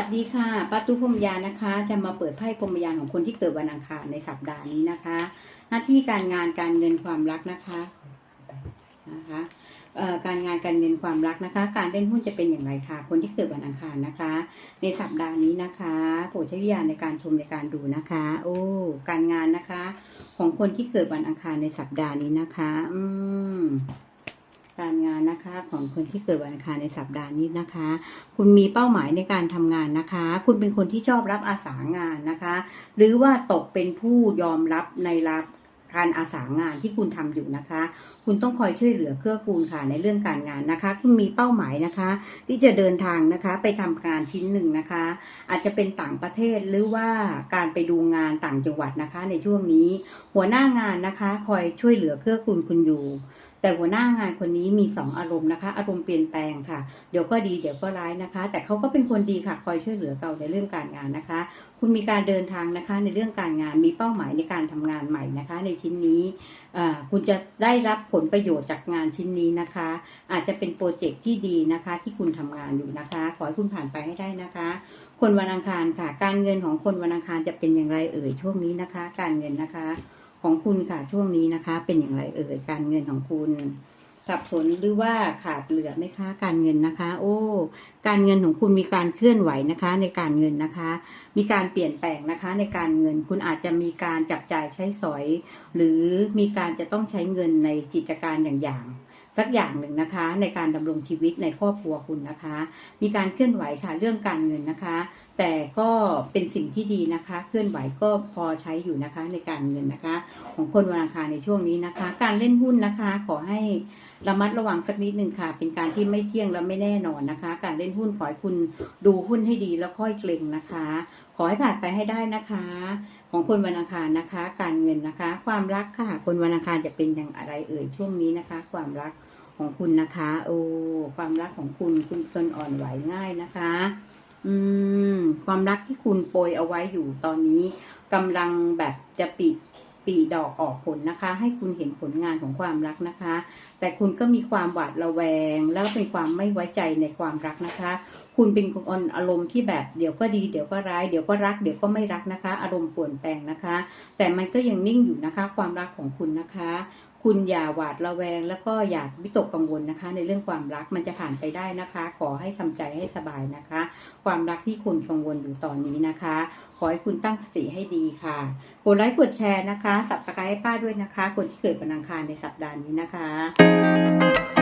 สวัสดีค่ะป้าตู้พรมยานะคะ จะมาเปิดไพ่พรมยานของคนที่เกิดวันอังคารในสัปดาห์นี้นะคะ หน้าที่การงานการเงินความรักนะคะนะคะการงานการเงินความรักนะคะ การเล่นหุ้นจะเป็นอย่างไรคะคนที่เกิดวันอังคารนะคะ ในสัปดาห์นี้นะคะโปรดใช้วิญญาณในการชมในการดูนะคะ โอ้การงานนะคะ ของคนที่เกิดวันอังคารในสัปดาห์นี้นะคะ อืม การงานนะคะของคนที่เกิดวันอังคารในสัปดาห์นี้นะคะ คุณมีเป้าหมายในการทำงานนะคะ คุณเป็นคนที่ชอบรับอาสางานนะคะ หรือว่าตกเป็นผู้ยอมรับในรับการอาสางานที่คุณทำอยู่นะคะ คุณต้องคอยช่วยเหลือเกื้อกูลค่ะในเรื่องการงานนะคะ คุณมีเป้าหมายนะคะ ที่จะเดินทางนะคะไปทำงานชิ้นหนึ่งนะคะ อาจจะเป็นต่างประเทศหรือว่าการไปดูงานต่างจังหวัดนะคะ ในช่วงนี้ หัวหน้างานนะคะ คอยช่วยเหลือเกื้อกูลคุณอยู่ แต่หัวหน้างานคนนี้มีสองอารมณ์นะคะ อารมณ์เปลี่ยนแปลงค่ะ เดี๋ยวก็ดีเดี๋ยวก็ร้ายนะคะ แต่เขาก็เป็นคนดีค่ะ คอยช่วยเหลือเราในเรื่องการงานนะคะ คุณมีการเดินทางนะคะ ในเรื่องการงานมีเป้าหมายในการทำงานใหม่นะคะ ในชิ้นนี้คุณจะได้รับผลประโยชน์จากงานชิ้นนี้นะคะ อาจจะเป็นโปรเจกต์ที่ดีนะคะ ที่คุณทำงานอยู่นะคะ ขอให้คุณผ่านไปให้ได้นะคะ คนวันอังคารค่ะ การเงินของคนวันอังคารจะเป็นอย่างไรเอ่ยช่วงนี้นะคะ การเงินนะคะ ของคุณค่ะช่วงนี้นะคะ เป็นอย่างไรเอ่ยการเงินของคุณสับสนหรือว่าขาดเหลือไหมคะ การเงินนะคะ โอ้ การเงินของคุณมีการเคลื่อนไหวนะคะ ในการเงินนะคะ มีการเปลี่ยนแปลงนะคะ ในการเงินคุณอาจจะมีการจับจ่ายใช้สอย หรือมีการจะต้องใช้เงินในกิจการอย่าง สักอย่างหนึ่งนะคะ ในการดำรงชีวิตในครอบครัวคุณนะคะ มีการเคลื่อนไหวค่ะเรื่องการเงินนะคะ แต่ก็เป็นสิ่งที่ดีนะคะ เคลื่อนไหวก็พอใช้อยู่นะคะในการเงินนะคะ ของคนวันอังคารในช่วงนี้นะคะ การเล่นหุ้นนะคะ ขอให้ระมัดระวังสักนิดหนึ่งค่ะ เป็นการที่ไม่เที่ยงและไม่แน่นอนนะคะ การเล่นหุ้นขอให้คุณดูหุ้นให้ดีแล้วค่อยเกรงนะคะ ขอให้ผ่านไปให้ได้นะคะ ของคนวันอังคารนะคะ การเงินนะคะ ความรักค่ะ คนวันอังคารจะเป็นอย่างไรเอ่ยช่วงนี้นะคะ ความรักของคุณนะคะ โอ้ความรักของคุณคุณเป็นคนอ่อนไหวง่ายนะคะ อืม ความรักที่คุณโปรยเอาไว้อยู่ตอนนี้กำลังแบบจะปิด ปีดอกออกผลนะคะ ให้คุณเห็นผลงานของความรักนะคะ แต่คุณก็มีความหวาดระแวง แล้วเป็นความไม่ไว้ใจในความรักนะคะ คุณเป็นคนอารมณ์ที่แบบเดี๋ยวก็ดีเดี๋ยวก็ร้ายเดี๋ยวก็รักเดี๋ยวก็ไม่รักนะคะ อารมณ์เปลี่ยนแปลงนะคะ แต่มันก็ยังนิ่งอยู่นะคะ ความรักของคุณนะคะ คุณอย่าหวาดระแวง แล้วก็อย่าวิตกกังวลนะคะ ในเรื่องความรักมันจะผ่านไปได้นะคะ ขอให้ทำใจให้สบายนะคะ ความรักที่คุณกังวลอยู่ตอนนี้นะคะ ขอให้คุณตั้งสติให้ดีค่ะกดไลค์กดแชร์นะคะสับสกายให้ป้าด้วยนะคะ คนที่เกิดวันอังคารในสัปดาห์นี้นะคะ